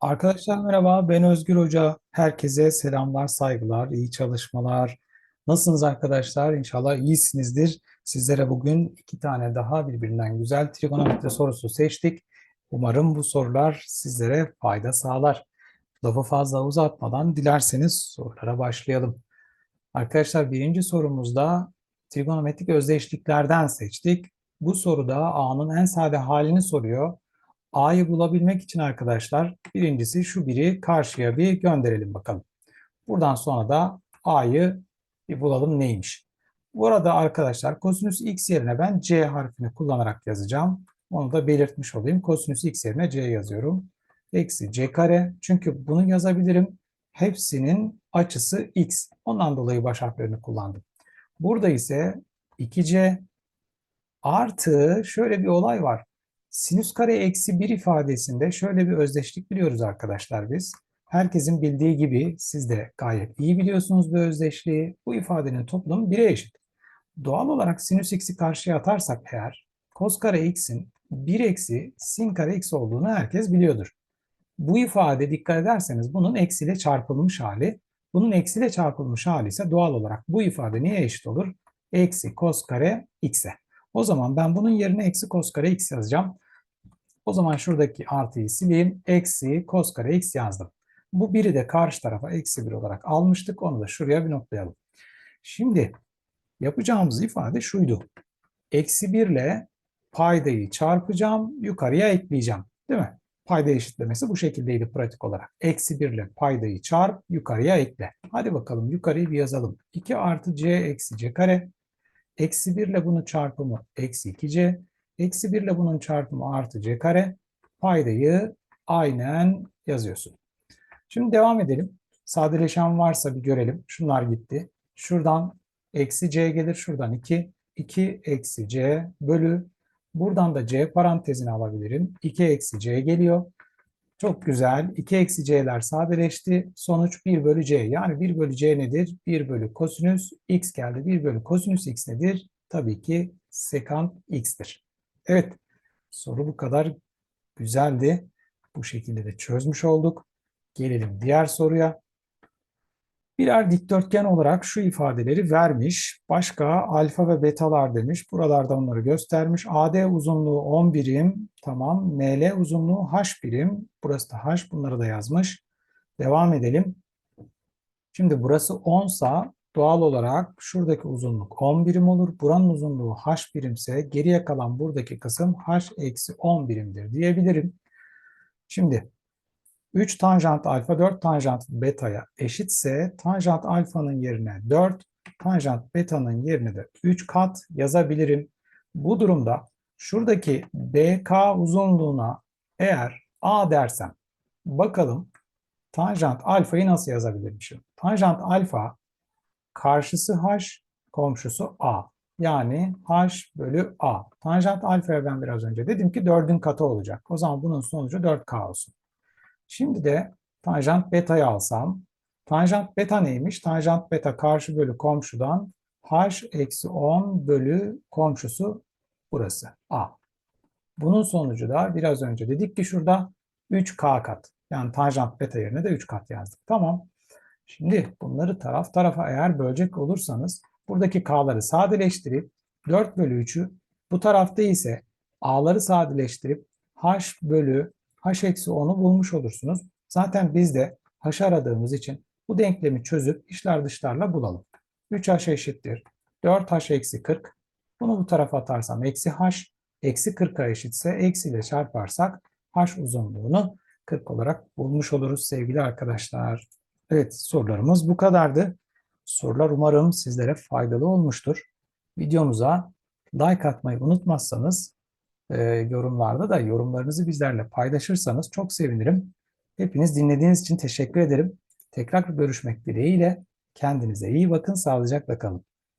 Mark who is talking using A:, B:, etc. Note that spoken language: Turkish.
A: Arkadaşlar merhaba, ben Özgür Hoca. Herkese selamlar, saygılar, iyi çalışmalar. Nasılsınız arkadaşlar? İnşallah iyisinizdir. Sizlere bugün iki tane daha birbirinden güzel trigonometri sorusu seçtik. Umarım bu sorular sizlere fayda sağlar. Lafı fazla uzatmadan dilerseniz sorulara başlayalım. Arkadaşlar birinci sorumuzda trigonometrik özdeşliklerden seçtik. Bu soruda A'nın en sade halini soruyor. A'yı bulabilmek için arkadaşlar birincisi şu biri karşıya bir gönderelim bakalım. Buradan sonra da A'yı bir bulalım neymiş. Burada arkadaşlar kosinüs x yerine ben C harfini kullanarak yazacağım. Onu da belirtmiş olayım. Kosinüs x yerine C yazıyorum. Eksi C kare. Çünkü bunu yazabilirim. Hepsinin açısı x. Ondan dolayı baş harflerini kullandım. Burada ise 2C artı şöyle bir olay var. Sinüs kare eksi 1 ifadesinde şöyle bir özdeşlik biliyoruz arkadaşlar biz. Herkesin bildiği gibi siz de gayet iyi biliyorsunuz bu özdeşliği. Bu ifadenin toplamı 1'e eşit. Doğal olarak sinüs x'i karşıya atarsak eğer kos kare x'in 1 eksi sin kare x olduğunu herkes biliyordur. Bu ifade dikkat ederseniz bunun eksiyle çarpılmış hali. Bunun eksiyle çarpılmış hali ise doğal olarak bu ifade neye eşit olur? Eksi kos kare x'e. O zaman ben bunun yerine eksi kos kare x yazacağım. O zaman şuradaki artıyı sileyim. Eksi kos kare x yazdım. Bu biri de karşı tarafa eksi 1 olarak almıştık. Onu da şuraya bir noktalayalım. Şimdi yapacağımız ifade şuydu. Eksi 1 ile paydayı çarpacağım. Yukarıya ekleyeceğim. Değil mi? Payda eşitlemesi bu şekildeydi pratik olarak. Eksi 1 ile paydayı çarp, yukarıya ekle. Hadi bakalım yukarıyı bir yazalım. 2 artı c eksi c kare. Eksi 1 ile bunun çarpımı eksi 2c. Eksi 1 ile bunun çarpımı artı c kare. Paydayı aynen yazıyorsun. Şimdi devam edelim. Sadeleşen varsa bir görelim. Şunlar gitti. Şuradan eksi c gelir. Şuradan 2. 2 eksi c bölü. Buradan da c parantezini alabilirim. 2 eksi c geliyor. Çok güzel. 2 eksi c'ler sadeleşti. Sonuç 1 bölü c. Yani 1 bölü c nedir? 1 bölü kosinüs x geldi. 1 bölü kosinüs x nedir? Tabii ki sekant x'tir. Evet. Soru bu kadar güzeldi. Bu şekilde de çözmüş olduk. Gelelim diğer soruya. Birer dikdörtgen olarak şu ifadeleri vermiş. Başka alfa ve betalar demiş. Buralarda onları göstermiş. AD uzunluğu 10 birim. Tamam. ML uzunluğu H birim. Burası da H. Bunları da yazmış. Devam edelim. Şimdi burası 10 sa doğal olarak şuradaki uzunluk 10 birim olur. Buranın uzunluğu H birimse geriye kalan buradaki kısım H eksi 10 birimdir diyebilirim. Şimdi 3 tanjant alfa 4 tanjant beta'ya eşitse tanjant alfanın yerine 4, tanjant beta'nın yerine de 3 kat yazabilirim. Bu durumda şuradaki BK uzunluğuna eğer A dersem bakalım tanjant alfayı nasıl yazabilirmişim? Tanjant alfa karşısı H, komşusu A. Yani H bölü A. Tanjant alfaya ben biraz önce dedim ki 4'ün katı olacak. O zaman bunun sonucu 4K olsun. Şimdi de tanjant beta'yı alsam. Tanjant beta neymiş? Tanjant beta karşı bölü komşudan h eksi 10 bölü komşusu burası a. Bunun sonucu da biraz önce dedik ki şurada 3k kat. Yani tanjant beta yerine de 3 kat yazdık. Tamam. Şimdi bunları taraf tarafa eğer bölecek olursanız buradaki k'ları sadeleştirip 4 bölü 3'ü bu tarafta ise a'ları sadeleştirip h bölü h eksi 10'u bulmuş olursunuz. Zaten biz de h aradığımız için bu denklemi çözüp içler dışlarla bulalım. 3h eşittir. 4h eksi 40. Bunu bu tarafa atarsam eksi h. Eksi 40'a eşitse eksiyle çarparsak h uzunluğunu 40 olarak bulmuş oluruz sevgili arkadaşlar. Evet sorularımız bu kadardı. Sorular umarım sizlere faydalı olmuştur. Videomuza like atmayı unutmazsanız e, yorumlarda da yorumlarınızı bizlerle paylaşırsanız çok sevinirim. Hepiniz dinlediğiniz için teşekkür ederim. Tekrar görüşmek dileğiyle. Kendinize iyi bakın, sağlıcakla kalın.